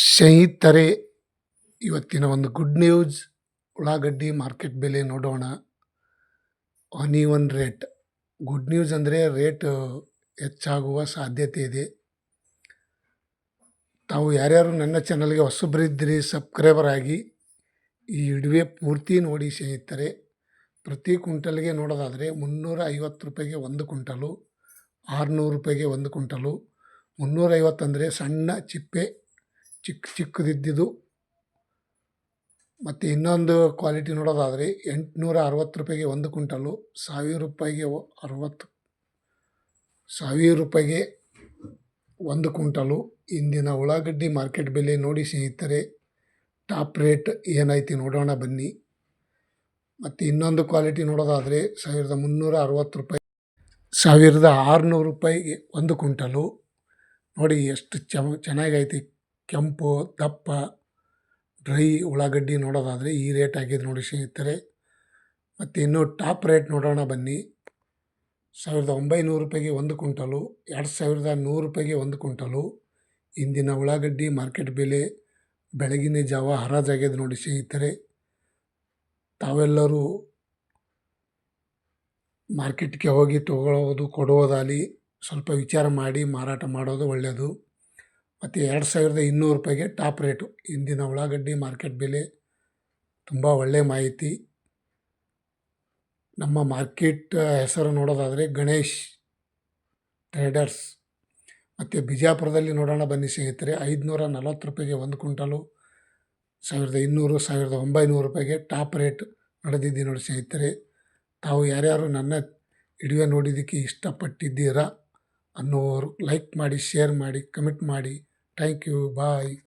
ಸ್ನೇಹಿತರೆ, ಇವತ್ತಿನ ಒಂದು ಗುಡ್ ನ್ಯೂಸ್ ಉಳ್ಳಾಗಡ್ಡಿ ಮಾರ್ಕೆಟ್ ಬೆಲೆ ನೋಡೋಣ. ಆನಿವನ್ ರೇಟ್ ಗುಡ್ ನ್ಯೂಸ್ ಅಂದರೆ ರೇಟ್ ಹೆಚ್ಚಾಗುವ ಸಾಧ್ಯತೆ ಇದೆ. ತಾವು ಯಾರ್ಯಾರು ನನ್ನ ಚಾನಲ್ಗೆ ಹೊಸಬ್ರಿದ್ದಿರಿ ಸಬ್ಸ್ಕ್ರೈಬರ್ ಆಗಿ, ಈ ಇಡುವೆ ಪೂರ್ತಿ ನೋಡಿ ಸ್ನೇಹಿತರೆ. ಪ್ರತಿ ಕುಂಟಲ್ಗೆ ನೋಡೋದಾದರೆ ಮುನ್ನೂರ ಐವತ್ತು ರೂಪಾಯಿಗೆ ಒಂದು ಕುಂಟಲು ಆರುನೂರು ರೂಪಾಯಿಗೆ ಒಂದು ಕುಂಟಲು ಮುನ್ನೂರೈವತ್ತಂದರೆ ಸಣ್ಣ ಚಿಪ್ಪೆ ಚಿಕ್ಕ ಚಿಕ್ಕದಿದ್ದಿದ್ದು. ಮತ್ತು ಇನ್ನೊಂದು ಕ್ವಾಲಿಟಿ ನೋಡೋದಾದರೆ ಎಂಟುನೂರ ಅರವತ್ತು ರೂಪಾಯಿಗೆ ಒಂದು ಕ್ವಿಂಟಲು ಸಾವಿರ ರೂಪಾಯಿಗೆ ಅರವತ್ತು, ಸಾವಿರ ರೂಪಾಯಿಗೆ ಒಂದು ಕುಂಟಲು ಇಂದಿನ ಉಳ್ಳಾಗಡ್ಡಿ ಮಾರ್ಕೆಟ್ ಬೆಲೆ ನೋಡಿ ಸ್ನೇಹಿತರೆ ಟಾಪ್ ರೇಟ್ ಏನೈತಿ ನೋಡೋಣ ಬನ್ನಿ. ಮತ್ತು ಇನ್ನೊಂದು ಕ್ವಾಲಿಟಿ ನೋಡೋದಾದರೆ ಸಾವಿರದ ಮುನ್ನೂರ ಅರವತ್ತು ರೂಪಾಯಿ, ಸಾವಿರದ ಆರುನೂರು ರೂಪಾಯಿಗೆ ಒಂದು ಕುಂಟಲು ನೋಡಿ ಎಷ್ಟು ಚಮ ಚೆನ್ನಾಗೈತಿ ಕೆಂಪು, ದಪ್ಪ, ಡ್ರೈ ಉಳ್ಳಾಗಡ್ಡಿ ನೋಡೋದಾದರೆ ಈ ರೇಟ್ ಆಗಿದೆ ನೋಡಿ ಸ್ನೇಹಿತರೆ. ಮತ್ತು ಇನ್ನೂ ಟಾಪ್ ರೇಟ್ ನೋಡೋಣ ಬನ್ನಿ. ಸಾವಿರದ ಒಂಬೈನೂರು ರೂಪಾಯಿಗೆ ಒಂದು ಕುಂಟಲು ಎರಡು ಸಾವಿರದ ನೂರು ರೂಪಾಯಿಗೆ ಒಂದು ಕುಂಟಲು ಇಂದಿನ ಉಳ್ಳಾಗಡ್ಡಿ ಮಾರ್ಕೆಟ್ ಬೆಲೆ, ಬೆಳಗಿನ ಜಾವ ಹರಾಜಾಗ್ಯದ ನೋಡಿ ಸ್ನೇಹಿತರೆ. ತಾವೆಲ್ಲರೂ ಮಾರ್ಕೆಟ್ಗೆ ಹೋಗಿ ತಗೊಳ್ಳೋದು ಕೊಡುವುದಾಗಲಿ ಸ್ವಲ್ಪ ವಿಚಾರ ಮಾಡಿ ಮಾರಾಟ ಮಾಡೋದು ಒಳ್ಳೆಯದು. ಮತ್ತು ಎರಡು ಸಾವಿರದ ಇನ್ನೂರು ರೂಪಾಯಿಗೆ ಟಾಪ್ ರೇಟು. ಇಂದಿನ ಉಳ್ಳಾಗಡ್ಡಿ ಮಾರ್ಕೆಟ್ ಬೆಲೆ ತುಂಬ ಒಳ್ಳೆಯ ಮಾಹಿತಿ. ನಮ್ಮ ಮಾರ್ಕೆಟ್ ಹೆಸರು ನೋಡೋದಾದರೆ ಗಣೇಶ್ ಟ್ರೇಡರ್ಸ್. ಮತ್ತು ಬಿಜಾಪುರದಲ್ಲಿ ನೋಡೋಣ ಬನ್ನಿ ಸ್ನೇಹಿತರೆ, ಐದುನೂರ ನಲವತ್ತು ರೂಪಾಯಿಗೆ ಒಂದು ಕ್ವಿಂಟಲು, ಸಾವಿರದ ಇನ್ನೂರು, ಸಾವಿರದ ಒಂಬೈನೂರು ರೂಪಾಯಿಗೆ ಟಾಪ್ ರೇಟ್ ನಡೆದಿದ್ದು ನೋಡಿ ಸ್ನೇಹಿತರೆ. ತಾವು ಯಾರ್ಯಾರು ನನ್ನ ವಿಡಿಯೋ ನೋಡಿದ್ದಕ್ಕೆ ಇಷ್ಟಪಟ್ಟಿದ್ದೀರಾ ಅನ್ನೋರು ಲೈಕ್ ಮಾಡಿ, ಶೇರ್ ಮಾಡಿ, ಕಮೆಂಟ್ ಮಾಡಿ. Thank you. Bye.